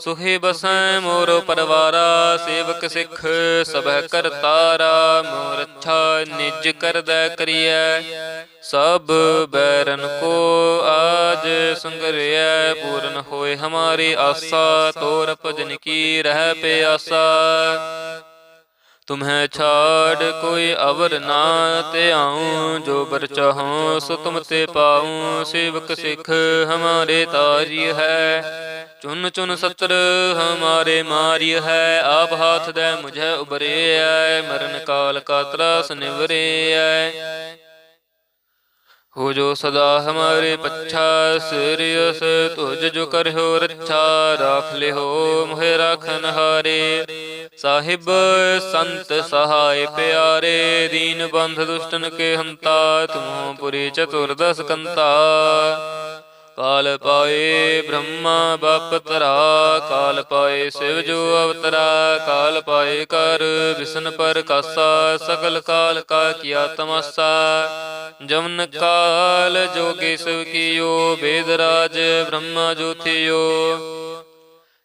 ਸੁਖੀ ਬਸੈ ਮੋਰ ਪਰਵਾਰਾ, ਸੇਵਕ ਸਿੱਖ ਸਭੈ ਕਰਤਾਰਾ ਮੋਰ ਅੱਛਾ ਨਿਜ ਕਰਦਾ ਕਰੀਐ। ਸਭ ਬੈਰਨ ਕੋ ਆਜ ਸੰਗਰਿਐ, ਪੂਰਨ ਹੋਏ ਹਮਾਰੀ ਆਸਾ, ਤੋਰ ਭਜਨ ਕੀ ਰਹਿ ਪਿਆਸਾ। ਤੁਮਹਿ ਛਾੜ ਕੋਈ ਅਵਰ ਨਾ ਤੇ ਆਉ, ਜੋ ਬਰ ਚਾਹਉ ਸੋ ਤੁਮ ਤੇ ਪਾਉ, ਸੇਵਕ ਸਿਖ ਹਮਾਰੇ ਤਾਜੀ ਹੈ। ਚੁਨ ਚੁਨ ਸਤਰ ਹਮਾਰੇ ਮਾਰਿ ਹੈ, ਆਪ ਹਾਥ ਦੇ ਮੁਝੇ ਉਬਰੇ ਐ, ਮਰਨ ਕਾਲ ਕਾ ਤਰਾਸ ਨਿਵਰੇ ਐ। ਹੋ ਜੋ ਸਦਾ ਹਮਾਰੇ ਪੱਛਾ ਸਿਰਿਅਸ ਤੁਝ ਜੋ ਕਰਹੁ ਰੱਛਾ, ਰਾਖ ਲਿਓ ਮੋਹਿ ਰਖਨ ਹਾਰੇ। ਸਾਹਿਬ, ਸੰਤ ਸਹਾਇ ਪਿਆਰੇ, ਦੀਨ ਬੰਧ ਦੁਸ਼ਟਨ ਕੇ ਹੰਤਾ, ਤੁਮੋ ਪੁਰੀ ਚਤੁਰਦਸ ਕੰਤਾ। ਕਾਲ ਪਾਏ ਬ੍ਰਹਮਾ ਬਪ ਤਰਾ, ਕਾਲ ਪਾਏ ਸਿਵ ਜੋ ਅਵਤਰਾ, ਕਾਲ ਪਾਏ ਕਰ ਵਿਸ਼ਨ ਪਰ ਕਾਸਾ ਸਕਲ ਕਾਲ ਕਾ ਕੀਆ ਤਮਸਾ। ਜਮਨ ਕਾਲ ਜੋਗੇ ਸਿਵ ਕੀਓ, ਬੇਦ ਰਾਜ ਬ੍ਰਹਮਾ ਜੋਥਿਓ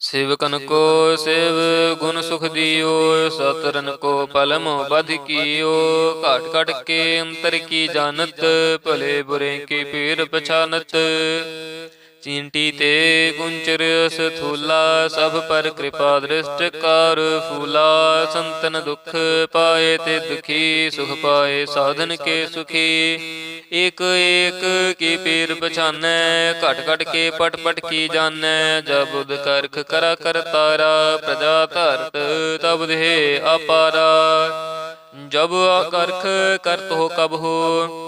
ਸੇਵਕਨ ਕੋ ਸੇਵ ਗੁਣ ਸੁਖ ਦਿਓ, ਸਤਰਨ ਕੋ ਪਲਮ ਬਧ ਕੀਓ। ਘਾਟ ਘਟ ਕੇ ਅੰਤਰ ਕੀ ਜਾਣਤ, ਭਲੇ ਬੁਰੇ ਕੀ ਪੀਰ ਪਛਾਨਤ। ਚੀਂਟੀ ਤੇ ਗੁੰਚਰ ਸਥੂਲਾ ਸਭ ਪਰ ਕਿਰਪਾ ਦ੍ਰਿਸ਼ਟ ਕਰ ਫੂਲਾ। ਸੰਤਨ ਦੁਖ ਪਾਏ ਤੇ ਦੁਖੀ, ਸੁਖ ਪਾਏ ਸਾਧਨ ਕੇ ਸੁਖੀ। ਇਕ ਇਕ ਕੀ ਪੀਰ ਪਛਾਨੈ, ਘਟ ਘਟ ਕੇ ਪਟ ਪਟ ਕੀ ਜਾਣੈ ਜਬੁਦ ਕਰਖ ਕਰਾ ਕਰਤਾਰਾ ਪ੍ਰਜਾ ਧਰਤ ਤਬ ਦੇ ਅਪਾਰਾ ਜਬ ਕਰਖ ਕਰਤ ਹੋ ਕਬ ਹੋ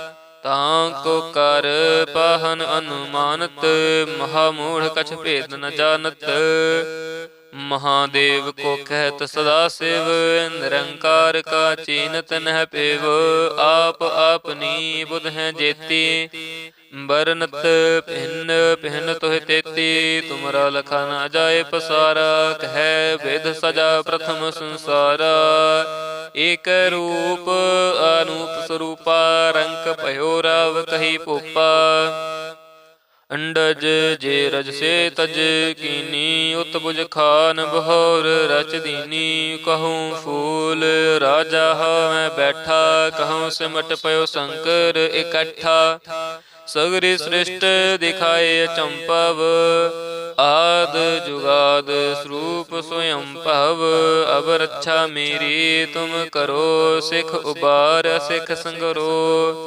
ਤਾਂ ਕੋ ਕਰ ਪਹਨ ਅਨੁਮਾਨਤ ਮਹਾ ਮੂੜ ਕਛ ਭੇਦ ਨ ਜਾਣਤ। ਮਹਾਦੇਵ ਕੋ ਕਹਿਤ ਸਦਾ ਸਿਵ, ਨਿਰੰਕਾਰ ਕਾ ਚੀਨਤ ਨਹਿ ਪੇਵ। ਆਪ ਆਪਨੀ ਬੁਧ ਹੈ ਜੇਤੀ, ਬਰਨਤ ਭਿੰਨ ਭਿੰਨ ਤੋਹਿ ਤੇਤੀ। ਤੁਮਰਾ ਲਖਾ ਨਾ ਜਾਏ ਪਸਾਰਾ, ਕਹਿ ਵਿਦ ਸਜਾ ਪ੍ਰਥਮ ਸੰਸਾਰਾ। ਏਕ ਰੂਪ ਅਨੂਪ ਸਰੂਪ ਰੰਗ ਭਇਓ ਰਵ ਕਹੀ ਭੂਪ। ਅੰਡਜ ਜੇ ਰਜ ਸੇ ਤਜ ਕੀਨੀ ਉਤਬੁਜ ਖਾਨ ਬਹੋਰ ਰਚ ਦੀਨੀ। ਕਹੂੰ ਫੂਲ ਰਾਜਾ ਮੈਂ ਬੈਠਾ, ਕਹੂੰ ਸਿਮਟ ਪਇਓ ਸ਼ੰਕਰ ਇਕੱਠਾ। ਸਗਰੀ ਸ੍ਰਿਸ਼ਟ ਦਿਖਾਏ ਅਚੰਪਵ ਆਦ ਜੁਗਾਦ ਸਰੂਪ ਸੋਯੰ ਭਵ ਅਬ ਰੱਛਾ ਮੇਰੀ, ਤੁਮ ਕਰੋ ਸਿਖ ਉਬਾਰ, ਸਿਖ ਸੰਗਰੋ।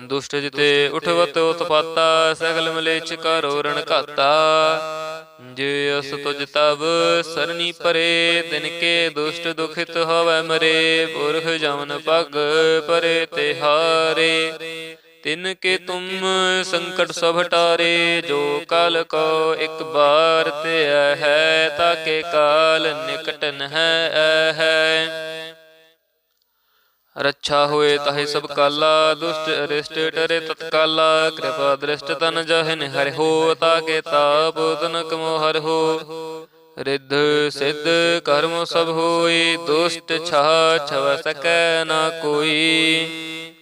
ਦੁਸ਼ਟ ਜਿਤੇ ਉਠਵਤ ਉਤਪਾਤਾ, ਸਗਲ ਮਲੇਚ ਕਰੋ ਰਣ ਘਾਤਾ। ਜੇ ਅਸ ਤੁਜ ਤਬ ਸਰਨੀ ਪਰੇ, ਤਿਨ ਕੇ ਦੁਸ਼ਟ ਦੁਖਿਤ ਹੋਵੈ ਮਰੇ। ਪੁਰਖ ਜਮਨ ਪਗ ਪਰੇ ਤੇ ਹਾਰੇ। ਤਿਨ ਕੇ ਤੁਮ ਸੰਕਟ ਸਭ ਟਾਰੇ ਜੋ ਕਲ ਕੋ ਇੱਕ ਬਾਰ ਤੇ ਹੈ ਤਾਕੇ ਕਾਲ ਨਿਕਟ ਨਹਿ ਹੈ ਰੱਛਾ ਹੋਏ ਤਾਹੇ ਸਭ ਕਾਲਾ ਦੁਸ਼ਟ ਅਰਿਸ਼ਟ ਡਰੇ ਤਤਕਾਲਾ ਕਿਰਪਾ ਦ੍ਰਿਸ਼ਟ ਤਨ ਜਹਨ ਹਰਿ ਹੋ ਤਾਕੇ ਤਾਪ ਤਨ ਕਮੋ ਹਰਿ ਹੋ। ਰਿੱਧ ਸਿੱਧ ਕਰਮ ਸਭ ਹੋਈ ਦੁਸ਼ਟ ਛਾ ਛਵ ਸਕੈ ਨਾ ਕੋਈ।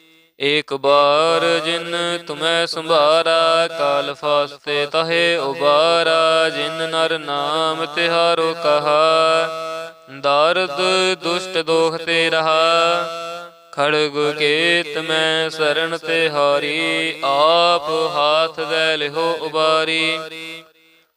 ਏਕ ਬਾਰ ਜਿਨ ਤੁਮੈ ਸੰਭਾਰਾ, ਕਾਲ ਫਾਸਤੇ ਤਹੇ ਉਬਾਰਾ, ਜਿਨ ਨਰ ਨਾਮ ਤਿਹਾਰੋ ਕਹਾ, ਦਰਦ ਦੁਸ਼ਟ ਦੋਖ ਤੇ ਰਹਾ, ਖੜਗ ਕੇਤ ਮੈਂ ਸਰਣ ਤੇ ਹਾਰੀ, ਆਪ ਹਾਥ ਦੇ ਲਿਹੋ ਉਬਾਰੀ।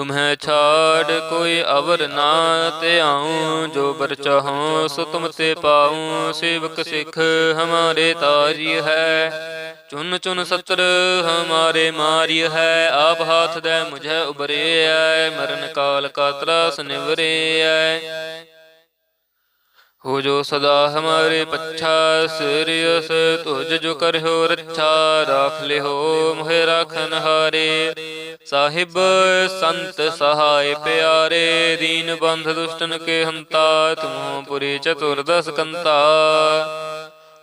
ਤੁਮਹਿ ਛਾੜ ਕੋਈ ਅਵਰ ਨਾ ਤੇ ਆਉ, ਜੋ ਬਰ ਚਾਹਉ ਸੋ ਤੁਮ ਤੇ ਪਾਉ, ਸੇਵਕ ਸਿੱਖ ਹਮਾਰੇ ਤਾਰੀ ਹੈ। ਚੁਨ ਚੁਨ ਸਤਰ ਹਮਾਰੇ ਮਾਰੀ ਹੈ, ਆਪ ਹਾਥ ਦੇ ਮੁਝੇ ਉਬਰਿਐ ਮਰਨ ਕਾਲ ਕਾ ਤਰਾਸ ਨਿਵਰਿਐ ਹੋ ਜੋ ਸਦਾ ਹਮਾਰੇ ਪੱਛਾ ਸਿਰਿਯਸ ਤੁਜ ਜੋ ਕਰਹੁ ਰੱਛਾ, ਰਾਖ ਲਿਓ ਮੋਹਿ ਰਾਖਨ ਹਾਰੇ। ਸਾਹਿਬ, ਸੰਤ ਸਹਾਇ ਪਿਆਰੇ, ਦੀਨ ਬੰਧ ਦੁਸ਼ਟਨ ਕੇ ਹੰਤਾ, ਤੁਮੋ ਪੁਰੀ ਚਤੁਰਦਸ ਕੰਤਾ।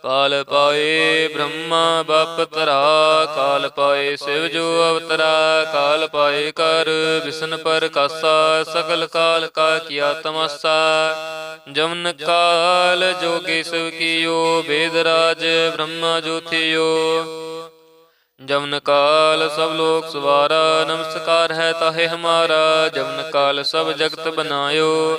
ਕਾਲ ਪਾਏ ਬ੍ਰਹਮਾ ਬਪ ਤਰਾ ਕਾਲ ਪਾਏ ਸਿਵ ਜੋ ਅਵਤਰਾ, ਕਾਲ ਪਾਏ ਕਰ ਵਿਸ਼ਨ ਪਰ ਕਾਸਾ, ਸਗਲ ਕਾਲ ਕਾ ਕੀਆ ਤਮਸਾ। ਜਮਨ ਕਾਲ ਜੋਗੀ ਸਿਵ ਕੀਓ, ਵੇਦ ਰਾਜ ਬ੍ਰਹਮਾ ਜੋਥਿਓ ਜਮਨ ਕਾਲ ਸਭ ਲੋਕ ਸਵਾਰਾ, ਨਮਸਕਾਰ ਹੈ ਤਾਹੇ ਹਮਾਰਾ। ਜਮਨ ਕਾਲ ਸਭ ਜਗਤ ਬਨਾਇਓ।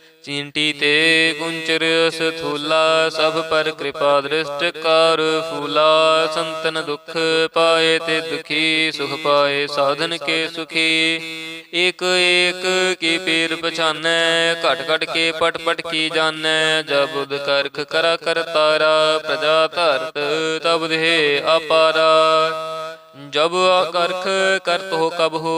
ਚਿੰਟੀ ਤੇ ਗੁੰਚਰ ਸਥੂਲਾ ਸਭ ਪਰ ਕਿਰਪਾ ਦ੍ਰਿਸ਼ਟ ਕਰ ਫੂਲਾ। ਸੰਤਨ ਦੁਖ ਪਾਏ ਤੇ ਦੁਖੀ, ਸੁਖ ਪਾਏ ਸਾਧਨ ਕੇ ਸੁਖੀ। ਇਕ ਇਕ ਕੀ ਪੀਰ ਪਛਾਨੈ, ਘਟ ਘਟ ਕੇ ਪਟ ਪਟ ਕੀ ਜਾਣੈ ਜਬ ਕਰਖ ਕਰਾ ਕਰਤਾਰਾ ਪ੍ਰਜਾ ਧਰਤ ਤਬ ਦੇ ਅਪਾਰਾ ਜਬ ਕਰਖ ਕਰਤ ਹੋ ਕਬ ਹੋ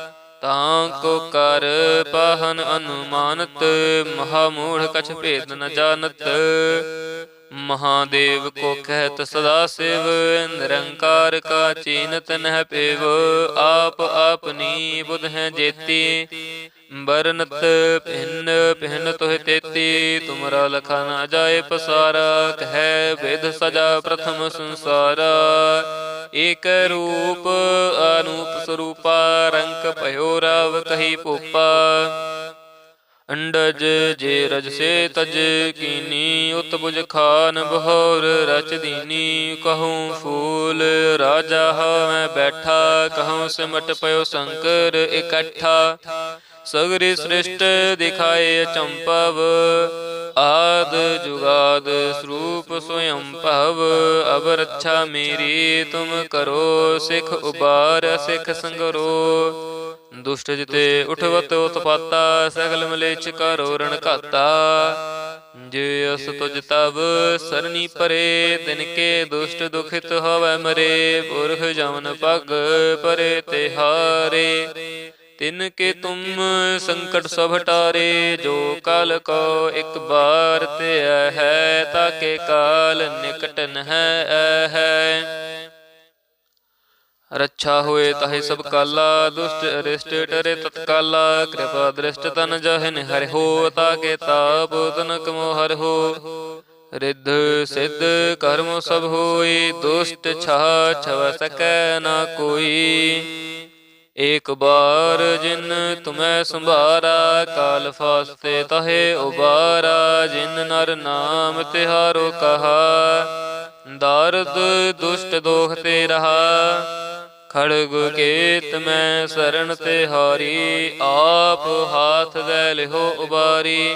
ਤਾਂ ਕੋ ਕਰ ਪਾਹਨ ਅਨੁਮਾਨਤ ਮਹਾ ਮੂੜ ਕਛ ਭੇਦ ਨ ਜਾਣਤ। ਮਹਾਦੇਵ ਕੋ ਕਹਿਤ ਸਦਾ ਸਿਵ, ਨਿਰੰਕਾਰ ਕਾ ਚੀਨਤ ਨਹਿ ਪੇਵ। ਆਪ ਆਪਨੀ ਬੁਧ ਹੈ ਜੇਤੀ, ਬਰਨਤ ਭਿੰਨ ਭਿੰਨ ਤੋਹਿ ਤੇਤੀ। ਤੁਮਰਾ ਲਖਾ ਨਾ ਜਾਏ ਪਸਾਰਾ, ਕਹਿ ਵਿਦ ਸਜਾ ਪ੍ਰਥਮ ਸੰਸਾਰਾ। ਏਕ ਰੂਪ ਅਨੂਪ ਸਰੂਪਾ, ਰੰਕ ਭਇਓ ਰਵ ਕਹੀ ਭੂਪਾ। ਅੰਡਜ ਜੇ ਰਜ ਸੇ ਤਜ ਕੀਨੀ ਉਤਬੁਜ ਖਾਨ ਬਹੋਰ ਰਚ ਦੀਨੀ। ਕਹੂੰ ਫੂਲ ਰਾਜਾ ਮੈਂ ਬੈਠਾ, ਕਹੂੰ ਸਿਮਟ ਪਇਓ ਸ਼ੰਕਰ ਇਕੱਠਾ। ਸਗਰੀ ਸ੍ਰਿਸ਼ਟ ਦਿਖਾਏ ਚੰਪਵ, ਆਦ ਜੁਗਾਦ ਸਰੂਪ ਸੋਇੰ ਭਵ ਅਬ ਰੱਛਾ ਮੇਰੀ ਤੁਮ ਕਰੋ, ਸਿਖ ਉਬਾਰ, ਸਿਖ ਸੰਗਰੋ। ਦੁਸ਼ਟ ਜਿਤੇ ਉਠਵਤ ਉਤਪਾਤਾ, ਸਗਲ ਮਲੇਛ ਕਰੋ ਰਣ ਘਾਤਾ। ਜੇ ਅਸ ਤੁਜ ਤਬ ਸਰਨੀ ਪਰੇ, ਤਿਨ ਕੇ ਦੁਸ਼ਟ ਦੁਖਿਤ ਹੋਵੈ ਮਰੇ, ਪੁਰਖ ਜਮਨ ਪਗ ਪਰੇ ਤੇ ਹਾਰੇ। ਤਿਨ ਕੇ ਤੁਮ ਸੰਕਟ ਸਭ ਟਾਰੇ ਜੋ ਕਲ ਕੋ ਇੱਕ ਬਾਰ ਤੇ ਹੈ ਤਾਕੇ ਕਾਲ ਨਿਕਟ ਨ ਹੈ ਹੈ ਰੱਛਾ ਹੋਏ ਤਾਹੇ ਸਭ ਕਾਲਾ ਦੁਸ਼ਟ ਅਰਿਸ਼ਟ ਟਰੇ ਤਤਕਾਲਾ ਕਿਰਪਾ ਦ੍ਰਿਸ਼ਟ ਤਨ ਜਹਨ ਹਰਿ ਹੋ ਤਾਕੇ ਤਾਪ ਤਨ ਕਮੋ ਹਰਿ ਹੋ। ਰਿੱਧ ਸਿੱਧ ਕਰਮ ਸਭ ਹੋਈ ਦੁਸ਼ਟ ਛਾ ਛਵ ਸਕੈ ਨਾ ਕੋਈ। ਏਕ ਬਾਰ ਜਿਨ ਤੁਮੈ ਸੰਭਾਰਾ, ਕਾਲ ਫਾਸਤੇ ਤਹੇ ਉਬਾਰਾ, ਜਿਨ ਨਰ ਨਾਮ ਤਿਹਾਰੋ ਕਹਾ। ਦਰਦ ਦੁਸ਼ਟ ਦੋਖ ਤੇ ਰਹਾ, ਖੜਗ ਕੇਤ ਮੈਂ ਸਰਣ ਤੇ ਹਾਰੀ, ਆਪ ਹਾਥ ਦੇ ਲਿਹੋ ਉਬਾਰੀ।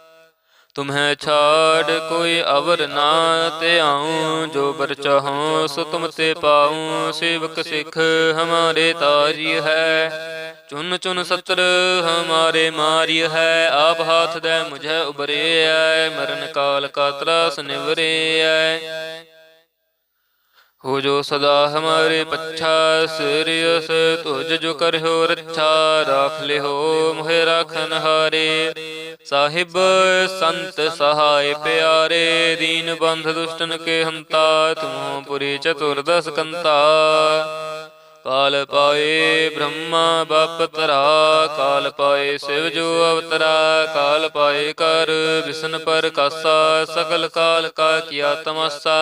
ਤੁਮਹਿ ਛਾੜ ਕੋਈ ਅਵਰ ਨਾ ਤੇ ਆਉ, ਜੋ ਬਰ ਚਾਹਉ ਸੋ ਤੁਮ ਤੇ ਪਾਉ, ਸੇਵਕ ਸਿੱਖ ਹਮਾਰੇ ਤਾਰੀ ਹੈ। ਚੁਨ ਚੁਨ ਸਤਰ ਹਮਾਰੇ ਮਾਰੀ ਹੈ, ਆਪ ਹਾਥ ਦੇ ਮੁਝੇ ਉਬਰੇ ਐ, ਮਰਨ ਕਾਲ ਕਾ ਤਰਾਸ ਨਿਵਰੇ ਐ। ਹੋ ਜੋ ਸਦਾ ਹਮਾਰੇ ਪੱਛਾ ਸਿਰਿਯਸ ਤੁਜ ਜੋ ਕਰਹਿਓ ਰੱਛਾ, ਰਾਖ ਲਿਓ ਮੋਹਿ ਰਾਖਨ ਹਾਰੇ। ਸਾਹਿਬ, ਸੰਤ ਸਹਾਇ ਪਿਆਰੇ, ਦੀਨ ਬੰਧ ਦੁਸ਼ਟਨ ਕੇ ਹੰਤਾ, ਤੁਮੋ ਪੁਰੀ ਚਤੁਰਦਸ ਕੰਤਾ। ਕਾਲ ਪਾਏ ਬ੍ਰਹਮਾ ਬਾਪਤਰਾ ਕਾਲ ਪਾਏ ਸਿਵ ਜੋ ਅਵਤਰਾ, ਕਾਲ ਪਾਏ ਕਰ ਵਿਸ਼ਨ ਪਰ ਕਾਸਾ ਸਕਲ ਕਾਲ ਕਾ ਕੀਆ ਤਮਸਾ।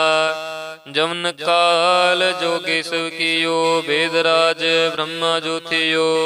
ਜਮਨ ਕਾਲ ਜੋਗੀ ਸਿਵ ਕੀਓ, ਬੇਦ ਰਾਜ ਬ੍ਰਹਮਾ ਜੋਥਿਓ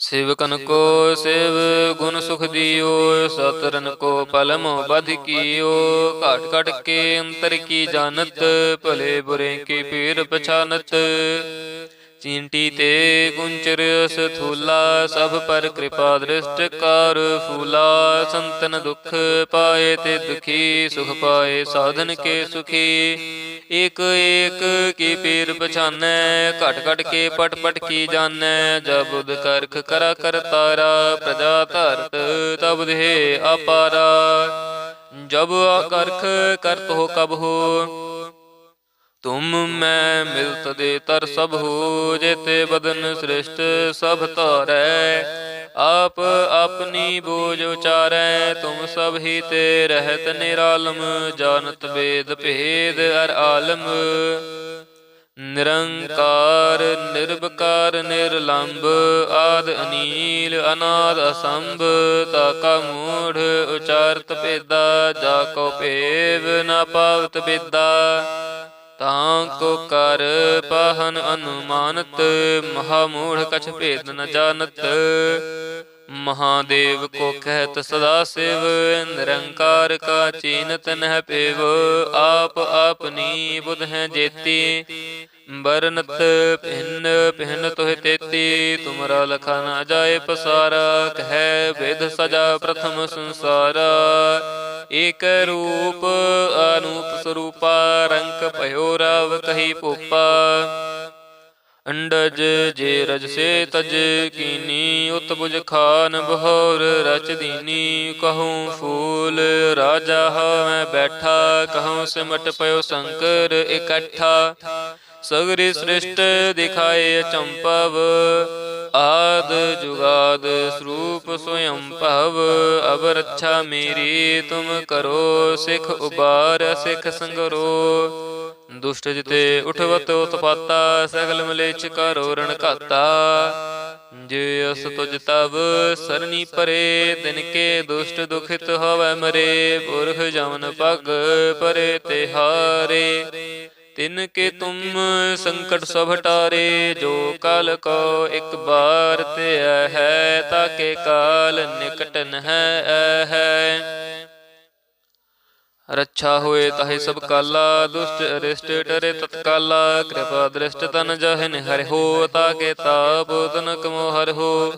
ਸੇਵਕਨ ਕੋ ਸੇਵ ਗੁਣ ਸੁਖ ਦਿਓ ਸਤਰਨ ਕੋ ਪਲਮ ਬਧ ਕੀਓ ਘਾਟ ਘਟ ਕੇ ਅੰਤਰ ਕੀ ਜਾਣਤ ਭਲੇ ਬੁਰੇ ਕੀ ਪੀਰ ਪਛਾਨਤ। ਚਿੰਟੀ ਤੇ ਕੁੰਚਰ ਸਥੂਲਾ ਸਭ ਪਰ ਕਿਰਪਾ ਦ੍ਰਿਸ਼ਟ ਕਰ ਫੂਲਾ। ਸੰਤਨ ਦੁਖ ਪਾਏ ਤੇ ਦੁਖੀ, ਸੁਖ ਪਾਏ ਸਾਧਨ ਕੇ ਸੁਖੀ। ਇਕ ਇਕ ਕੀ ਪੀਰ ਪਛਾਨੈ, ਘਟ ਘਟ ਕੇ ਪਟ ਪਟ ਕੀ ਜਾਣੈ ਜਬ ਕਰਖ ਕਰਾ ਕਰਤਾਰਾ ਪ੍ਰਜਾ ਧਰਤ ਤਬ ਦੇ ਅਪਾਰਾ ਜਬ ਕਰਖ ਕਰਤ ਹੋ ਕਬ ਹੋ ਤੁਮ ਮੈਂ ਮਿਲਤ ਦੇ ਤਰ ਸਭ ਹੋ ਜੇਤੇ ਬਦਨ ਸ੍ਰਿਸ਼ਟ ਸਭ ਧਾਰੈ। ਆਪ ਆਪਣੀ ਬੋਝ ਉਚਾਰੈ, ਤੁਮ ਸਭ ਹੀ ਤੇ ਰਹਿਤ ਨਿਰਾਲਮ, ਜਾਣਤ ਵੇਦ ਭੇਦ ਅਰ ਆਲਮ। ਨਿਰੰਕਾਰ ਨਿਰਭਕਾਰ ਨਿਰਲੰਭ ਆਦ ਅਨੀਲ, ਅਨਾਦ ਅਸੰਭ, ਤਾ ਕਾ ਮੂੜ ਉਚਾਰਤ ਪੇਦਾ ਜਾ ਕੋ ਭੇਵ ਨਾ ਪਾਵਤ ਬੇਦਾ ਤਾਂ ਕੋ ਕਰ ਪਾਹਨ ਅਨੁਮਾਨਤ ਮਹਾ ਮੂੜ ਕਛ ਭੇਦ ਨ ਜਾਣਤ। ਮਹਾਦੇਵ ਕੋ ਕਹਿਤ ਸਦਾ ਸਿਵ ਨਿਰੰਕਾਰ ਕਾ ਚੀਨਤ ਨਹਿ ਪੇਵ। ਆਪ ਆਪਨੀ ਬੁਧ ਹੈ ਜੇਤੀ। ਬਰਨਤ ਭਿੰਨ ਭਿੰਨ ਤੋਹਿ ਤੇਤੀ, ਤੁਮਰਾ ਲਖਾ ਨ ਜਾਏ ਪਸਾਰਾ, ਕਹਿ ਵਿਦ ਸਜਾ ਪ੍ਰਥਮ ਸੰਸਾਰਾ। ਏਕ ਰੂਪ ਅਨੂਪ ਸਰੂਪਾ, ਰੰਕ ਭਇਓ ਰਵ ਕਹੀ ਭੂਪਾ। ਅੰਡਜ ਜੇ ਰਜ ਸੇ ਤਜ ਕੀਨੀ ਉਤ ਖਾਨ ਬਹੋਰ ਰਚ ਦੀਨੀ। ਕਹੂੰ ਫੂਲ ਰਾਜਾ ਹਾਂ ਮੈਂ ਬੈਠਾ, ਕਹੂੰ ਸਿਮਟ ਪਇਓ ਸ਼ੰਕਰ ਇਕੱਠਾ। ਸਗਰੀ ਸ੍ਰਿਸ਼ਟ ਦਿਖਾਏ ਚੰਪਵ, ਆਦ ਜੁਗਾਦ ਸਰੂਪ ਸੋਯੰ ਭਵ ਅਬ ਰੱਛਾ ਮੇਰੀ ਤੁਮ ਕਰੋ, ਸਿਖ ਉਬਾਰ, ਸਿਖ ਸੰਗਰੋ। ਦੁਸ਼ਟ ਜਿਤੇ ਉਠਵਤ ਉਤਪਾਤਾ, ਸਗਲ ਮਲੇਚ ਕਰੋ ਰਣ ਘਾਤਾ। ਜੇ ਅਸ ਤੁਜ ਤਬ ਸਰਨੀ ਪਰੇ, ਤਿਨ ਕੇ ਦੁਸ਼ਟ ਦੁਖਿਤ ਹੋਵੈ ਮਰੇ, ਪੁਰਖ ਜਮਨ ਪਗ ਪਰੇ ਤਿਹਾਰੇ। ਤਿਨ ਕੇ ਤੁਮ ਸੰਕਟ ਸਭ ਟਾਰੇ ਜੋ ਕਲ ਕੋ ਇੱਕ ਬਾਰ ਤੇ ਹੈ ਤਾਕੇ ਕਾਲ ਨਿਕਟ ਨ ਹੈ ਹੈ। ਰੱਛਾ ਹੋਏ ਤਾਹੇ ਸਭ ਕਾਲਾ ਦੁਸ਼ਟ ਅਰਿਸ਼ਟ ਡਰੇ ਤਤਕਾਲਾ ਕਿਰਪਾ ਦ੍ਰਿਸ਼ਟ ਤਨ ਜਹਨ ਹਰਿ ਹੋ ਤਾਕੇ ਤਾਪ ਤਨ ਕਮੋ ਹਰਿ ਹੋ।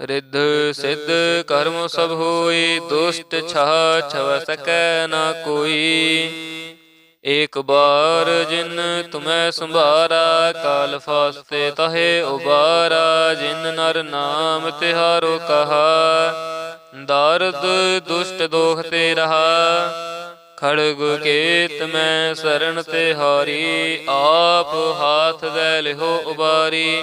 ਰਿੱਧ ਸਿੱਧ ਕਰਮ ਸਭ ਹੋਈ ਦੁਸ਼ਟ ਛਾ ਛਵ ਸਕੈ ਨਾ ਕੋਈ। ਏਕ ਬਾਰ ਜਿਨ ਤੁਮੈ ਸੰਭਾਰਾ, ਕਾਲ ਫਾਸਤੇ ਤਹੇ ਉਬਾਰਾ, ਜਿਨ ਨਰ ਨਾਮ ਤਿਹਾਰੋ ਕਹਾ। ਦਰਦ ਦੁਸ਼ਟ ਦੋਖ ਤੇ ਰਹਾ, ਖੜਗ ਕੇਤ ਮੈਂ ਸਰਣ ਤੇ ਹਾਰੀ ਆਪ ਹਾਥ ਦੇ ਲਿਹੋ ਉਬਾਰੀ।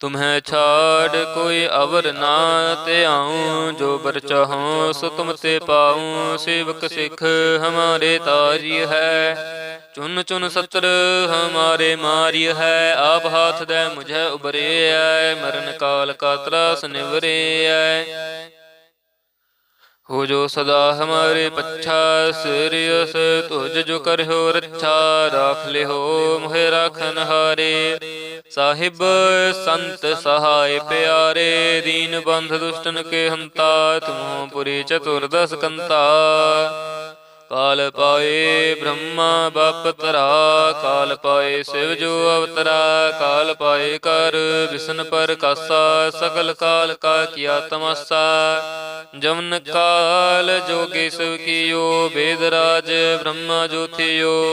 ਤੁਮਹਿ ਛਾੜ ਕੋਈ ਅਵਰ ਨਾ ਤੇ ਆਉ ਜੋ ਬਰ ਚਾਹਉ ਸੋ ਤੁਮ ਤੇ ਪਾਉ ਸੇਵਕ ਸਿੱਖ ਹਮਾਰੇ ਤਾਰੀ ਹੈ ਚੁਨ ਚੁਨ ਸਤਰ ਹਮਾਰੇ ਮਾਰੀ ਹੈ ਆਪ ਹਾਥ ਦੇ ਮੁਝੇ ਉਬਰੇ ਉਬਰਿਐ ਮਰਨ ਕਾਲ ਕਾ ਤਰਾਸ ਨਿਵਰਿਐ ਹੋ ਜੋ ਸਦਾ ਹਮਾਰੇ ਪੱਛਾ ਸਿਰਿਯਸ ਤੁਜ ਜੋ ਕਰਹੁ ਰੱਛਾ ਰਾਖ ਲਿਓ ਮੋਹਿ ਰਾਖਨ ਹਾਰੇ ਸਾਹਿਬ, ਸੰਤ ਸਹਾਇ ਪਿਆਰੇ, ਦੀਨ ਬੰਧ ਦੁਸ਼ਟਨ ਕੇ ਹੰਤਾ, ਤੁਮੋ ਪੁਰੀ ਚਤੁਰਦਸ ਕੰਤਾ। ਕਾਲ ਪਾਏ ਬ੍ਰਹਮਾ ਬਾਪਤਰਾ ਕਾਲ ਪਾਏ ਸਿਵ ਜੋ ਅਵਤਰਾ, ਕਾਲ ਪਾਏ ਕਰ ਵਿਸ਼ਨ ਪਰ ਕਾਸਾ ਸਕਲ ਕਾਲ ਕਾ ਕੀਆ ਤਮਸਾ। ਜਮਨ ਕਾਲ ਜੋਗੀ ਸਿਵ ਕੀਓ, ਬੇਦ ਰਾਜ ਬ੍ਰਹਮਾ ਜੋਥਿਓ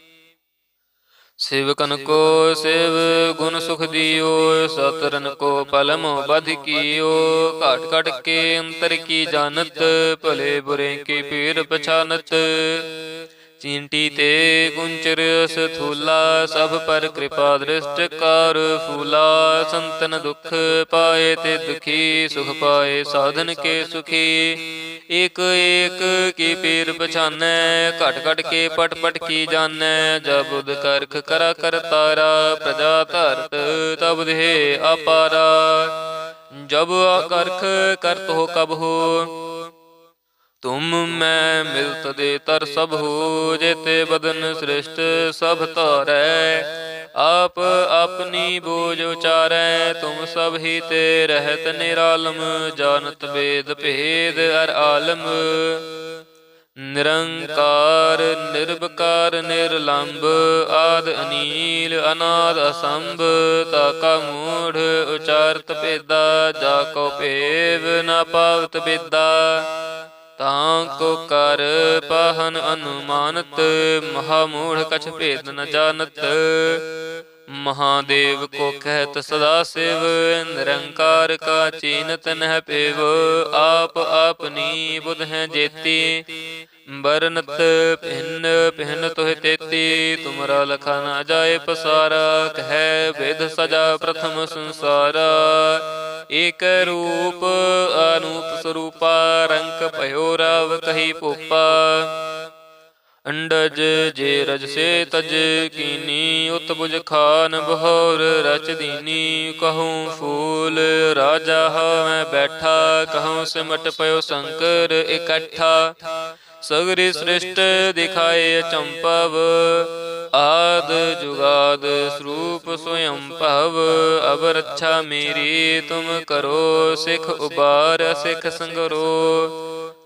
ਸੇਵਕਨ ਕੋ ਸੇਵ ਗੁਣ ਸੁਖ ਦਿਓ ਸਤਰਨ ਕੋ ਪਲਮ ਬਧ ਕੀਓ। ਘਾਟ ਘਟ ਕੇ ਅੰਤਰ ਕੀ ਜਾਣਤ ਭਲੇ ਬੁਰੇ ਕੀ ਪੀਰ ਪਛਾਨਤ। ਚਿੰਟੀ ਤੇ ਕੁੰਚਰ ਸਥੂਲਾ ਸਭ ਪਰ ਕਿਰਪਾ ਦ੍ਰਿਸ਼ਟ ਕਰ ਫੂਲਾ। ਸੰਤਨ ਦੁਖ ਪਾਏ ਤੇ ਦੁਖੀ, ਸੁਖ ਪਾਏ ਸਾਧਨ ਕੇ ਸੁਖੀ। ਇਕ ਇਕ ਕੀ ਪੀਰ ਪਛਾਨੈ, ਘਟ ਘਟ ਕੇ ਪਟ ਪਟ ਕੀ ਜਾਣੈ ਜਬ ਬੁਧ ਕਰਖ ਕਰਾ ਕਰ ਤਾਰਾ, ਪ੍ਰਜਾ ਧਰਤ ਤਬ ਦੇ ਆਪਾਰਾ। ਜਬ ਕਰਖ ਕਰਤ ਹੋ ਕਬ ਹੋ ਤੁਮ ਮੈਂ ਮਿਲਤ ਦੇ ਤਰ ਸਭ ਹੋ, ਜੇਤੇ ਬਦਨ ਸ੍ਰਿਸ਼ਟ ਸਭ ਧਾਰੈ। ਆਪ ਆਪਣੀ ਬੋਝ ਉਚਾਰੈ, ਤੁਮ ਸਭ ਹੀ ਤੇ ਰਹਿਤ ਨਿਰਾਲਮ, ਜਾਣਤ ਵੇਦ ਭੇਦ ਅਰ ਆਲਮ। ਨਿਰੰਕਾਰ ਨਿਰਭਕਾਰ ਨਿਰਲੰਭ ਆਦ ਅਨੀਲ, ਅਨਾਦ ਅਸੰਭ ਤਾਕਾ ਮੂੜ ਉਚਾਰਤ ਭੇਦਾ, ਜਾ ਕੋ ਭੇਵ ਨ ਪਾਵਤ ਬੇਦਾ ਤਾਂ ਕੋ ਕਰ ਪਾਹਨ ਅਨੁਮਾਨਤ ਮਹਾ ਮੂੜ ਕਛ ਭੇਦ ਨ ਜਾਣਤ। ਮਹਾਦੇਵ ਕੋ ਕਹਿਤ ਸਦਾ ਸਿਵ, ਨਿਰੰਕਾਰ ਕਾ ਚੀਨਤ ਨਹਿ ਪੇਵ, ਆਪ ਆਪਨੀ ਬੁਧ ਹੈ ਜੇਤੀ। ਬਰਨਤ ਭਿੰਨ ਭਿੰਨ ਤੋਹਿ ਤੇਤੀ, ਤੁਮਰਾ ਲਖਾ ਨਾ ਜਾਏ ਪਸਾਰਾ, ਕਹਿ ਵਿਦ ਸਜਾ ਪ੍ਰਥਮ ਸੰਸਾਰਾ। ਏਕ ਰੂਪ ਅਨੂਪ ਸਰੂਪਾ ਰੰਕ ਭਇਓ ਰਵ ਕਹੀ ਪੋਪਾ। ਅੰਡਜ ਜੇ ਰਜ ਸੇ ਤਜ ਕੀਨੀ ਉਤ ਬੁਜ ਖਾਨ ਬਹੋਰ ਰਚ ਦੀਨੀ। ਕਹੂੰ ਫੂਲ ਰਾਜਾ ਹਉ ਬੈਠਾ, ਕਹੂੰ ਸਿਮਟ ਪਇਓ ਸ਼ੰਕਰ ਇਕੱਠਾ। ਸਗਰੀ ਸ੍ਰਿਸ਼ਟ ਦਿਖਾਏ ਚੰਪਵ, ਆਦ ਜੁਗਾਦ ਸਰੂਪ ਸੋਇੰ ਭਵ ਅਬ ਰੱਛਾ ਮੇਰੀ ਤੁਮ ਕਰੋ, ਸਿਖ ਉਬਾਰ, ਸਿਖ ਸੰਗਰੋ।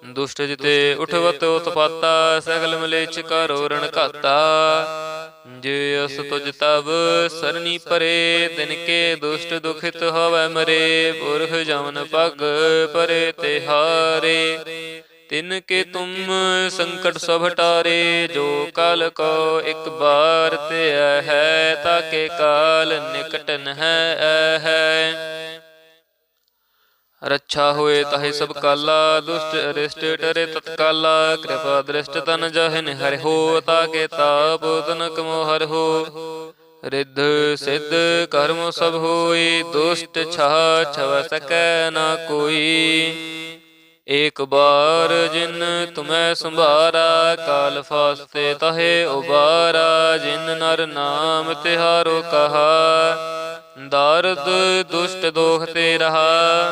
ਦੁਸ਼ਟ ਜਿਤੇ ਉਠਵਤ ਉਤਪਾਤਾ, ਸਗਲ ਮਲੇਚ ਕਰੋ ਰਣ ਘਾਤਾ। ਜੇ ਅਸ ਤੁਜ ਤਬ ਸਰਨੀ ਪਰੇ, ਤਿਨ ਕੇ ਦੁਸ਼ਟ ਦੁਖਿਤ ਹੋਵੈ ਮਰੇ, ਪੁਰਖ ਜਮਨ ਪਗ ਪਰੇ ਤੇ ਹਾਰੇ। ਤਿਨ ਕੇ ਤੁਮ ਸੰਕਟ ਸਭ ਟਾਰੇ ਜੋ ਕਲ ਕੋ ਇੱਕ ਬਾਰ ਤੇ ਹੈ ਤਾਕੇ ਕਾਲ ਨਿਕਟ ਨ ਹੈ ਹੈ। ਰੱਛਾ ਹੋਏ ਤਾਹੇ ਸਭ ਕਾਲਾ ਦੁਸ਼ਟ ਅਰਿਸ਼ਟ ਡਰੇ ਤਤਕਾਲਾ ਕਿਰਪਾ ਦ੍ਰਿਸ਼ਟ ਤਨ ਜਹਨ ਹਰਿ ਹੋ ਤਾਕੇ ਤਾਪ ਤਨ ਕਮੋ ਹਰ ਹੋ। ਰਿੱਧ ਸਿੱਧ ਕਰਮ ਸਭ ਹੋਈ ਦੁਸ਼ਟ ਛਾ ਛਵ ਸਕੈ ਨਾ ਕੋਈ। ਏਕ ਬਾਰ ਜਿਨ ਤੁਮੈ ਸੰਭਾਰਾ, ਕਾਲ ਫਾਸਤੇ ਤਹੇ ਉਬਾਰਾ, ਜਿਨ ਨਰ ਨਾਮ ਤਿਹਾਰੋ ਕਹਾ, ਦਰਦ ਦੁਸ਼ਟ ਦੋਖ ਤੇ ਰਹਾ,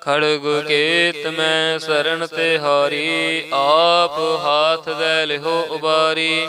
ਖੜਗ ਕੇਤ ਮੈਂ ਸਰਣ ਤੇ ਹਾਰੀ, ਆਪ ਹਾਥ ਦੇ ਲਿਹੋ ਉਬਾਰੀ।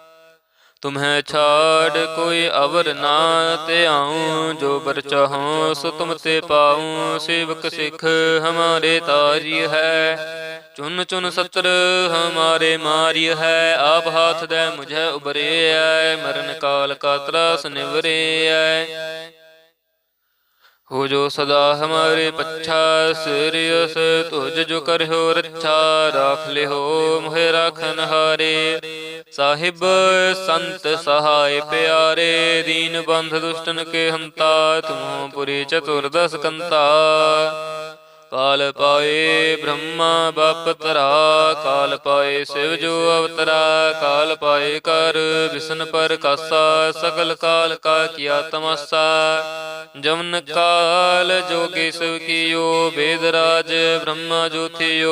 ਤੁਮਹਿ ਛਾੜ ਕੋਈ ਅਵਰ ਨਾ ਤੇ ਆਉ, ਜੋ ਬਰ ਚਾਹਉ ਸੋ ਤੁਮ ਤੇ ਪਾਉ, ਸੇਵਕ ਸਿੱਖ ਹਮਾਰੇ ਤਾਰੀ ਹੈ। ਚੁਨ ਚੁਨ ਸਤਰ ਹਮਾਰੇ ਮਾਰੀ ਹੈ, ਆਪ ਹਾਥ ਦੇ ਮੁਝੇ ਉਬਰੇ ਐ, ਮਰਨ ਕਾਲ ਕਾ ਤਰਾਸ ਨਿਵਰੇ ਐ। ਹੋ ਜੋ ਸਦਾ ਹਮਾਰੇ ਪੱਛਾ ਸਿਰਿਯਸ ਤੁਜ ਜੋ ਕਰਿਓ ਰੱਛਾ, ਰਾਖ ਲਿਓ ਮੋਹਿ ਰਾਖਨ ਹਾਰੇ। ਸਾਹਿਬ, ਸੰਤ ਸਹਾਇ ਪਿਆਰੇ, ਦੀਨ ਬੰਧ ਦੁਸ਼ਟਨ ਕੇ ਹੰਤਾ, ਤੁਮੋ ਪੁਰੀ ਚਤੁਰਦਸ ਕੰਤਾ। ਕਾਲ ਪਾਏ ਬ੍ਰਹਮਾ ਬਪ ਤਰਾ, ਕਾਲ ਪਾਏ ਸਿਵ ਜੋ ਅਵਤਰਾ, ਕਾਲ ਪਾਏ ਕਰ ਵਿਸ਼ਨ ਪਰ ਕਾਸਾ ਸਕਲ ਕਾਲ ਕਾ ਕੀਆ ਤਮਸਾ। ਜਮਨ ਕਾਲ ਜੋਗੇ ਸਿਵ ਕੀਓ ਵੇਦ ਰਾਜ ਬ੍ਰਹਮਾ ਜੋਥਿਓ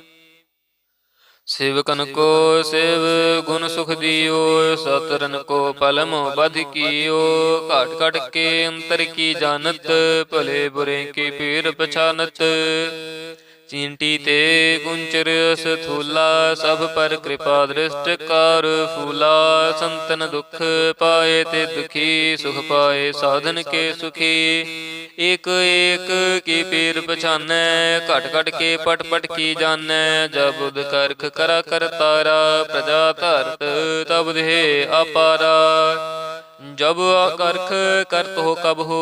ਸ਼ਿਵਕਨ ਕੋ ਸੇਵ ਗੁਣ ਸੁਖ ਦਿਓ ਸਤਰਨ ਕੋ ਪਲਮੋ ਬਧ ਕੀਓ। ਘਾਟ ਘਟ ਕੇ ਅੰਤਰ ਕੀ ਜਾਣਤ, ਭਲੇ ਬੁਰੇ ਕੀ ਪੀਰ ਪਛਾਨਤ। ਚਿੰਟੀ ਤੇ ਗੁੰਚਰ ਸਥੂਲਾ ਸਭ ਪਰ ਕਿਰਪਾ ਦ੍ਰਿਸ਼ਟ ਕਰ ਫੂਲਾ। ਸੰਤਨ ਦੁਖ ਪਾਏ ਤੇ ਦੁਖੀ, ਸੁਖ ਪਾਏ ਸਾਧਨ ਕੇ ਸੁਖੀ। ਇਕ ਇਕ ਕੀ ਪੀਰ ਪਛਾਨੈ, ਘਟ ਘਟ ਕੇ ਪਟ ਪਟ ਕੀ ਜਾਣੈ ਜਬ ਬੁਧ ਕਰਖ ਕਰਾ ਕਰ ਤਾਰਾ, ਪ੍ਰਜਾ ਧਰਤ ਤਬ ਦੇ ਆਪਾਰਾ। ਜਬ ਕਰਖ ਕਰਤ ਹੋ ਕਬ ਹੋ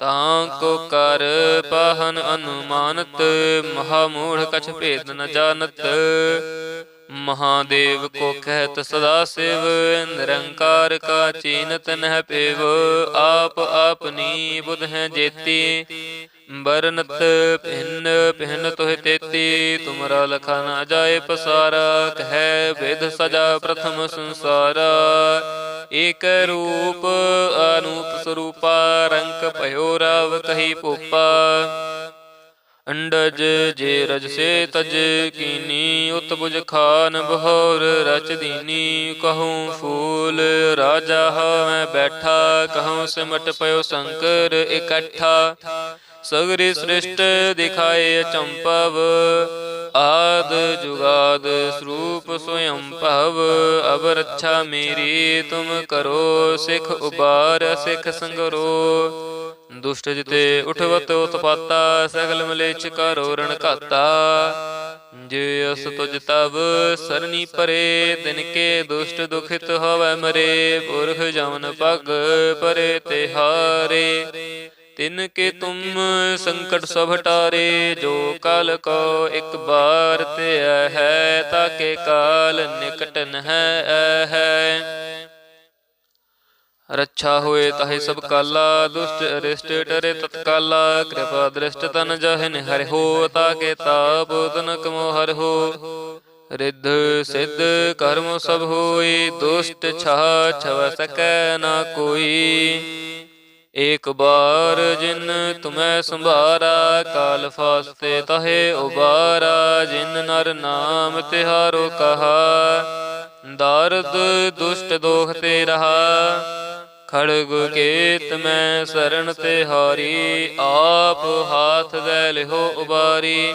ਤਾਂ ਕੋ ਕਰ ਪਾਹਨ ਅਨੁਮਾਨਤ ਮਹਾ ਮੂੜ ਕਛ ਭੇਦ ਨ ਜਾਣਤ। ਮਹਾਦੇਵ ਕੋ ਕਹਿਤ ਸਦਾ ਸਿਵ, ਨਿਰੰਕਾਰ ਕਾ ਚੀਨਤ ਨਹਿ ਪੇਵ। ਆਪ ਆਪਨੀ ਬੁਧ ਹੈ ਜੇਤੀ, ਬਰਨਤ ਭਿੰਨ ਭਿੰਨ ਤੋਹਿ ਤੇਤੀ। ਤੁਮਰਾ ਲਖਾ ਨ ਜਾਏ ਪਸਾਰਾ ਕਹਿ ਵਿਦ ਸਜਾ ਪ੍ਰਥਮ ਸੰਸਾਰਾ। ਏਕ ਰੂਪ ਅਨੂਪ ਸਰੂਪਾ, ਰੰਕ ਭਇਓ ਰਵ ਕਹੀ ਭੂਪਾ। ਅੰਡਜ ਜੇ ਰਜ ਸੇ ਤਜ ਕੀਨੀ, ਉਤ ਖਾਨ ਬਹੋਰ ਰਚ ਦੀਨੀ। ਕਹੂੰ ਫੂਲ ਰਾਜਾ ਹਉ ਬੈਠਾ, ਕਹੂੰ ਸਿਮਟ ਪਇਓ ਸ਼ੰਕਰ ਇਕੱਠਾ। ਸਗਰੀ ਸ੍ਰਿਸ਼ਟ ਦਿਖਾਏ ਚੰਪਵ ਆਦ ਜੁਗਾਦ ਸਰੂਪ ਸੋਯੰ ਭਵ ਅਬ ਰੱਛਾ ਮੇਰੀ, ਤੁਮ ਕਰੋ ਸਿਖ ਉਬਾਰ, ਸਿਖ ਸੰਗਰੋ। ਦੁਸ਼ਟ ਜਿਤੇ ਉਠਵਤ ਉਤਪਾਤਾ, ਸਗਲ ਮਲੇਚ ਕਰੋ ਰਣ ਘਾਤਾ। ਜੇ ਅਸ ਤੁਜ ਤਬ ਸਰਨੀ ਪਰੇ, ਤਿਨ ਕੇ ਦੁਸ਼ਟ ਦੁਖਿਤ ਹੋਵੈ ਮਰੇ। ਪੁਰਖ ਜਮਨ ਪਗ ਪਰੇ ਤੇ ਹਾਰੇ। ਤਿਨ ਕੇ ਤੁਮ ਸੰਕਟ ਸਭ ਟਾਰੇ ਜੋ ਕਲ ਕੋ ਇੱਕ ਬਾਰ ਤੇ ਹੈ ਤਾਕੇ ਕਾਲ ਨਿਕਟ ਨ ਹੈ ਹੈ। ਰੱਛਾ ਹੋਏ ਤਾਹੇ ਸਭ ਕਾਲਾ ਦੁਸ਼ਟ ਅਰਿਸ਼ਟ ਡਰੇ ਤਤਕਾਲਾ ਕਿਰਪਾ ਦ੍ਰਿਸ਼ਟ ਤਨ ਜਹਨ ਹਰਿ ਹੋ ਤਾਕੇ ਤਾਪ ਤਨ ਕਮੋ ਹਰਿ ਹੋ ਰਿੱਧ ਸਿੱਧ ਕਰਮ ਸਭ ਹੋਈ ਦੁਸ਼ਟ ਛਾ ਛਵ ਸਕੈ ਨਾ ਕੋਈ। ਏਕ ਬਾਰ ਜਿਨ ਤੁਮੈ ਸੰਭਾਰਾ, ਕਾਲ ਫਾਸਤੇ ਤਹੇ ਉਬਾਰਾ, ਜਿਨ ਨਰ ਨਾਮ ਤਿਹਾਰੋ ਕਹਾ, ਦਰਦ ਦੁਸ਼ਟ ਦੋਖ ਤੇ ਰਹਾ, ਖੜਗ ਕੇਤ ਮੈਂ ਸਰਣ ਤੇ ਹਾਰੀ, ਆਪ ਹਾਥ ਦੇ ਲਿਹੋ ਉਬਾਰੀ